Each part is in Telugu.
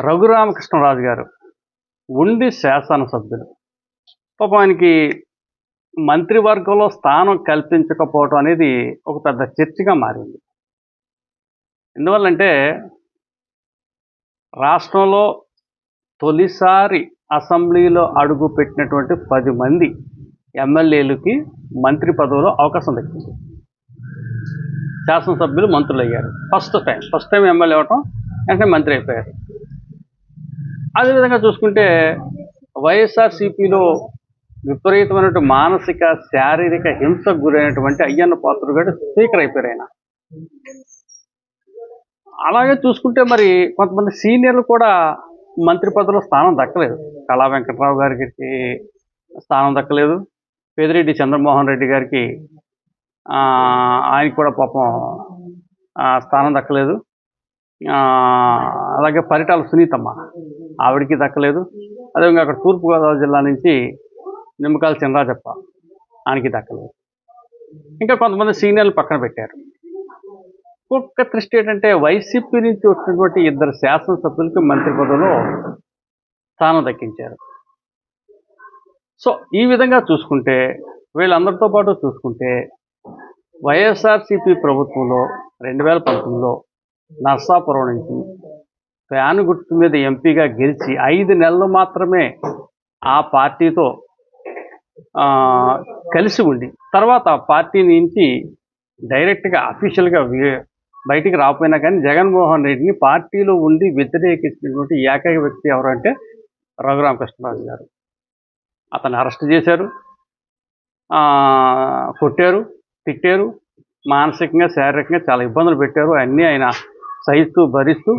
రఘురామకృష్ణరాజు గారు ఉండి శాసనసభ్యులు. పాపం ఆయనకి మంత్రివర్గంలో స్థానం కల్పించకపోవటం అనేది ఒక పెద్ద చర్చగా మారింది. ఎందువల్లంటే రాష్ట్రంలో తొలిసారి అసెంబ్లీలో అడుగు పెట్టినటువంటి పది మంది ఎమ్మెల్యేలకి మంత్రి పదవిలో అవకాశం దక్కింది. శాసనసభ్యులు మంత్రులు అయ్యారు first time first time MLA అవ్వటం వెంటనే మంత్రి అయిపోయారు. అదేవిధంగా చూసుకుంటే వైఎస్ఆర్సీపీలో విపరీతమైనటువంటి మానసిక శారీరక హింసకు గురైనటువంటి అయ్యన్న పాత్రుడు గారు స్పీకర్ అయిపోయారు ఆయన. అలాగే చూసుకుంటే మరి కొంతమంది సీనియర్లు కూడా మంత్రి పదవిలో స్థానం దక్కలేదు. కళా వెంకట్రావు గారికి స్థానం దక్కలేదు. పెదిరెడ్డి చంద్రమోహన్ రెడ్డి గారికి ఆ, ఆయనకి కూడా పాపం స్థానం దక్కలేదు. అలాగే పరిటాల సునీతమ్మ. ఆవిడికి దక్కలేదు. అదేవిధంగా అక్కడ తూర్పుగోదావరి జిల్లా నుంచి నిమ్మకాయల చినరాజప్ప ఆయనకి దక్కలేదు. ఇంకా కొంతమంది సీనియర్లు పక్కన పెట్టారు. ఒక్క దృష్టి ఏంటంటే వైసీపీ నుంచి వచ్చినటువంటి ఇద్దరు శాసనసభ్యులకి మంత్రి పదవిలో స్థానం దక్కించారు. సో ఈ విధంగా చూసుకుంటే వీళ్ళందరితో పాటు చూసుకుంటే వైఎస్ఆర్సీపీ ప్రభుత్వంలో రెండు వేల పంతొమ్మిదిలో నర్సాపురం నుంచి ఫ్యాన్ గుర్తు మీద ఎంపీగా గెలిచి ఐదు నెలలు మాత్రమే ఆ పార్టీతో ఆ, కలిసి ఉండి తర్వాత ఆ పార్టీ నుంచి డైరెక్ట్గా అఫీషియల్గా బయటికి రాకపోయినా కానీ జగన్మోహన్ రెడ్డిని పార్టీలో ఉండి వ్యతిరేకించినటువంటి ఏకైక వ్యక్తి ఎవరంటే రఘురామకృష్ణరాజు గారు. అతను అరెస్ట్ చేశారు. ఆ, కొట్టారు తిట్టారు మానసికంగా శారీరకంగా చాలా ఇబ్బందులు పెట్టారు. అన్నీ ఆయన సహిస్తూ భరిస్తూ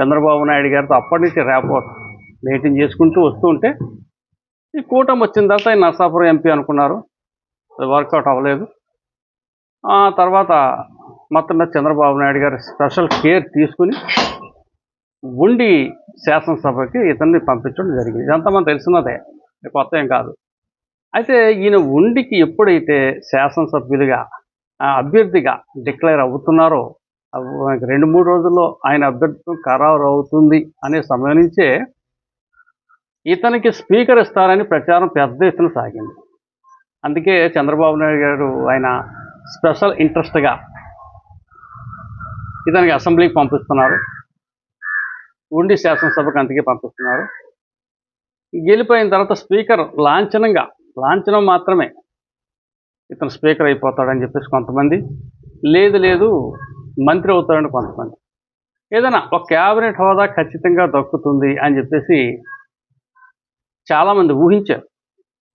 చంద్రబాబు నాయుడు గారితో అప్పటి నుంచి ర్యాపో మీటింగ్ చేసుకుంటూ వస్తూ ఉంటే ఈ కూటమి వచ్చిన తర్వాత ఆయన నర్సాపురం ఎంపీ అనుకున్నారు. అది వర్కౌట్ అవ్వలేదు. ఆ తర్వాత మొత్తం మీద చంద్రబాబు నాయుడు గారు స్పెషల్ కేర్ తీసుకుని ఉండి శాసనసభకి ఇతన్ని పంపించడం జరిగింది. ఇదంతా మనం తెలిసినదే కొత్త ఏం కాదు. అయితే ఈయన ఉండికి ఎప్పుడైతే శాసనసభ్యులుగా అభ్యర్థిగా డిక్లేర్ అవుతున్నారో రెండు మూడు రోజుల్లో ఆయన అభ్యర్థిత్వం ఖరారు అవుతుంది అనే సమయం నుంచే ఇతనికి స్పీకర్ ఇస్తారని ప్రచారం పెద్ద ఎత్తున సాగింది. అందుకే చంద్రబాబు నాయుడు గారు ఆయన స్పెషల్ ఇంట్రెస్ట్గా ఇతనికి అసెంబ్లీకి పంపిస్తున్నారు. ఉండి శాసనసభకు అంతకే పంపిస్తున్నారు. గెలిపోయిన తర్వాత స్పీకర్ లాంఛనంగా లాంఛనం మాత్రమే ఇతను స్పీకర్ అయిపోతాడని చెప్పేసి కొంతమంది లేదు లేదు మంత్రి అవుతారండి కొంతమంది. ఏదైనా ఒక క్యాబినెట్ హోదా ఖచ్చితంగా దక్కుతుంది అని చెప్పేసి చాలామంది ఊహించారు.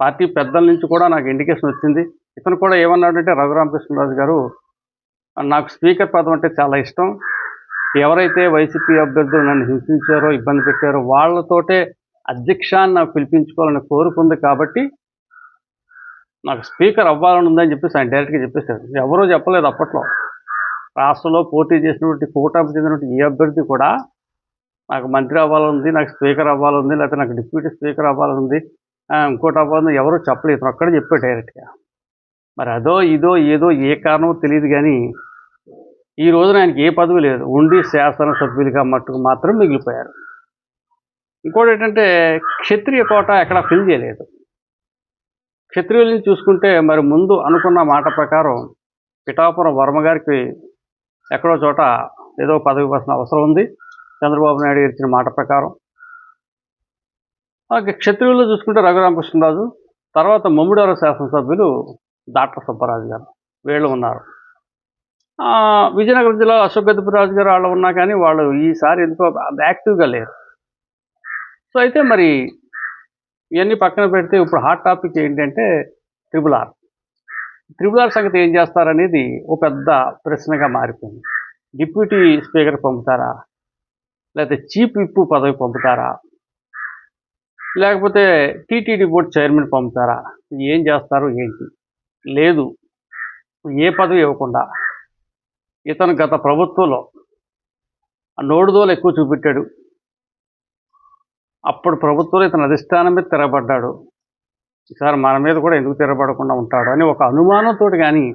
పార్టీ పెద్దల నుంచి కూడా నాకు ఇండికేషన్ వచ్చింది. ఇతను కూడా ఏమన్నాడంటే రఘురామకృష్ణరాజు గారు నాకు స్పీకర్ పదం అంటే చాలా ఇష్టం. ఎవరైతే వైసీపీ అభ్యర్థులు నన్ను హింసించారో ఇబ్బంది పెట్టారో వాళ్ళతోటే అధ్యక్షాన్ని నాకు పిలిపించుకోవాలని కోరుకుంది కాబట్టి నాకు స్పీకర్ అవ్వాలని ఉందని చెప్పేసి ఆయన డైరెక్ట్గా చెప్పేశారు. ఎవరూ చెప్పలేదు అప్పట్లో. రాష్ట్రంలో పోటీ చేసినటువంటి కూటమి చెందినటువంటి ఏ అభ్యర్థి కూడా నాకు మంత్రి అవ్వాలనుంది నాకు స్పీకర్ అవ్వాలనుంది లేకపోతే నాకు డిప్యూటీ స్పీకర్ అవ్వాలనుంది ఇంకోటి అవ్వాలని ఎవరూ చెప్పలేదు. అక్కడ చెప్పాడు డైరెక్ట్గా. మరి అదో ఇదో ఏదో ఏ కారణమో తెలియదు కానీ ఈ రోజున ఆయనకి ఏ పదవి లేదు. ఉండి శాసనసభ్యులుగా మట్టుకు మాత్రం మిగిలిపోయారు. ఇంకోటి ఏంటంటే క్షత్రియ కోట ఎక్కడ ఫిల్ చేయలేదు. క్షత్రియుల్ని చూసుకుంటే మరి ముందు అనుకున్న మాట ప్రకారం పిఠాపురం వర్మ గారికి ఎక్కడో చోట ఏదో పదవి ఇవ్వాల్సిన అవసరం ఉంది. చంద్రబాబు నాయుడు గారు ఇచ్చిన మాట ప్రకారం. అలాగే క్షత్రియుల్లో చూసుకుంటే రఘురామకృష్ణరాజు తర్వాత మమ్మిడారు శాసనసభ్యులు డాక్టర్ సుబ్బరాజు గారు వీళ్ళు ఉన్నారు. విజయనగరం జిల్లా అశోక్ గజపతిరాజు గారు వాళ్ళు ఉన్నా కానీ వాళ్ళు ఈసారి ఎందుకో యాక్టివ్గా లేరు. సో అయితే మరి ఇవన్నీ పక్కన పెడితే ఇప్పుడు హాట్ టాపిక్ ఏంటంటే ట్రిపుల్ ఆర్. ట్రిపుల్ సంగతి ఏం చేస్తారనేది ఒక పెద్ద ప్రశ్నగా మారిపోయింది. డిప్యూటీ స్పీకర్ పంపుతారా? లేకపోతే చీఫ్ విప్ పదవి పంపుతారా? లేకపోతే టీటీడీ బోర్డు చైర్మన్ పంపుతారా? ఏం చేస్తారు ఏంటి? లేదు. ఏ పదవి ఇవ్వకుండా. ఇతను గత ప్రభుత్వంలో ఆ నోడుదోలు ఎక్కువ చూపెట్టాడు. అప్పుడు ప్రభుత్వంలో ఇతను అధిష్టానం మీద తిరగబడ్డాడు. ఈసారి మన మీద కూడా ఎందుకు తిరగబడకుండా ఉంటాడు అని ఒక అనుమానంతో కానీ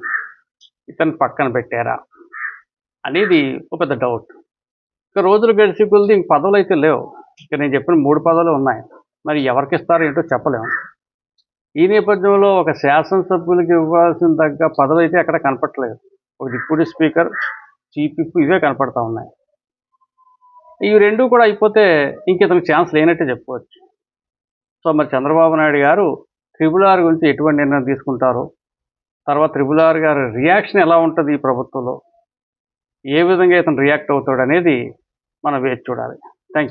ఇతను పక్కన పెట్టారా అనేది ఒక పెద్ద డౌట్ ఇక రోజులు గడిచి కొలిది ఇంక పదవులు అయితే లేవు. ఇక నేను చెప్పిన మూడు పదవులు ఉన్నాయి. మరి ఎవరికి ఇస్తారో ఏంటో చెప్పలేము ఈ నేపథ్యంలో ఒక శాసనసభ్యులకి ఇవ్వాల్సిన తగ్గ పదవి అయితే అక్కడ కనపట్లేదు ఒక డిప్యూటీ స్పీకర్ చీఫ్ ఇవే కనపడతా ఉన్నాయి. ఇవి రెండు కూడా అయిపోతే ఇంక ఇతనికి ఛాన్స్ లేనట్టే చెప్పుకోవచ్చు. సో మరి చంద్రబాబు నాయుడు గారు త్రిపుల్ ఆర్ గురించి ఎటువంటి నిర్ణయం తీసుకుంటారో? తర్వాత త్రిపుల్ ఆర్ గారి రియాక్షన్ ఎలా ఉంటుంది ఈ ప్రభుత్వంలో? ఏ విధంగా ఇతను రియాక్ట్ అవుతాడు అనేది మనం వేచి చూడాలి. థ్యాంక్